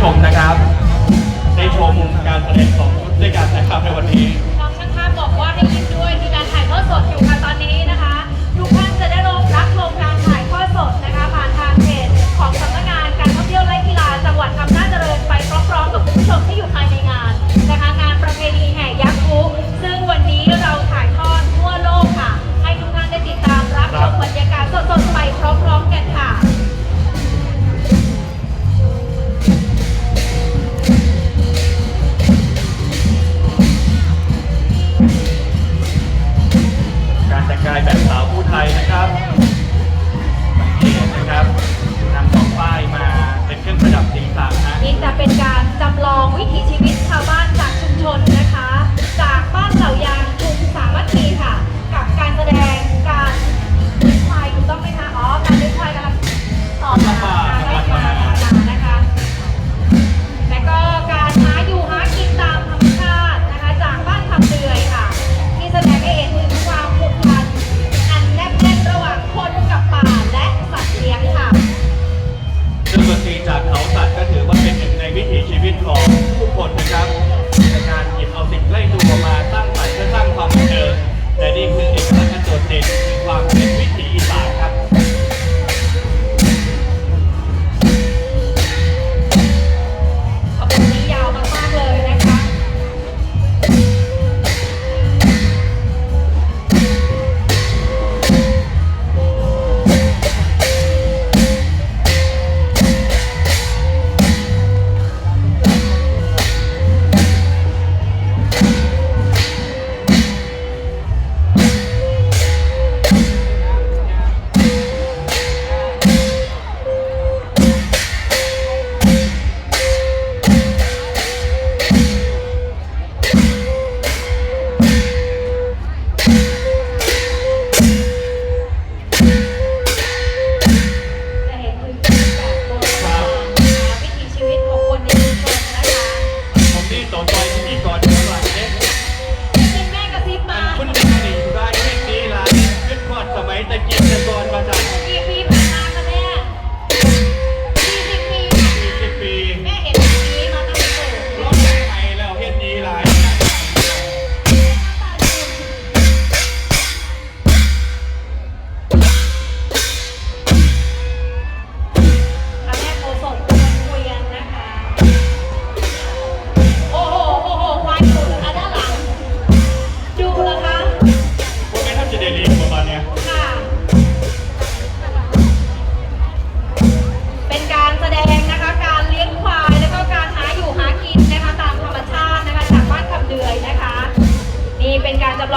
ชมนะครับ ได้ชมการแสดงสองชุดด้วยกันนะครับในวันนี้น้องช่างภาพบอกว่าให้ยิ้มด้วยมีการถ่ายทอดสดอยู่ค่ะตอนนี้นะคะ ทุกท่านจะได้รับรับชมการถ่ายทอดสดนะคะผ่านทางเพจของสำนักงานการท่องเที่ยวและกีฬาจังหวัดอำนาจเจริญไปพร้อมๆกับคุณผู้ชมที่อยู่ภายในงานนะคะ งานประเพณีแห่ยักษ์คุซึ่งวันนี้เราถ่ายทอดทั่วโลกค่ะ ให้ทุกท่านได้ติดตามรับชมบรรยากาศสดๆไปพร้อมๆกันค่ะ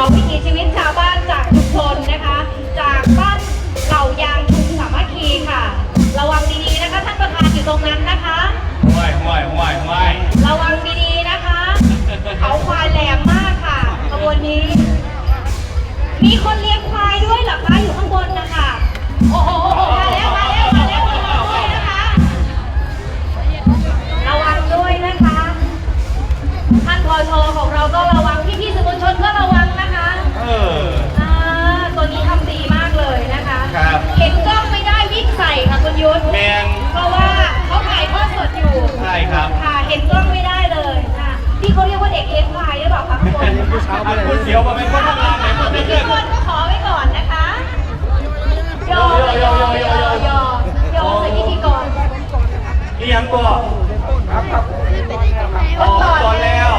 ลองวิถีชีวิตชาวบ้านจากชุมชนนะคะ จากบ้านเหล่ายางชุมสามัคคีค่ะ ระวังดีๆนะคะท่านประธานอยู่ตรงนั้นนะคะห้วยห้วยห้วยห้วยระวังดีๆนะคะ เขาควายแหลมมากค่ะขบวนนี้ มีคนเลี้ยงควายด้วยเหรอคะอยู่ข้างบนนะคะโอ้โหโอ้โหมาแล้วมาแล้วมาแล้วระวังด้วยนะคะ ระวังด้วยนะคะ ท่านพอชของเราก็ระ นอันคุณเสียวมาเป็นคนทำงานไหนคนพิเพื่ธีอนก็ขอไว้ก่อนนะคะยอมยอยอยอยอมใส่พิธีกรเลี้ยงก็อ๋อก่อนแล้ว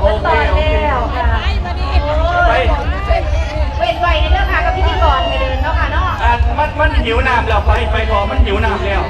โอเคโอเคแล้วค่ะเว้นไว้ในเรื่องค่ะกับพิธีกรไปเดินเนาะค่ะเนาะอันมันมันหิวน้ำแล้วไปไปพอมันหิวน้ำแล้ว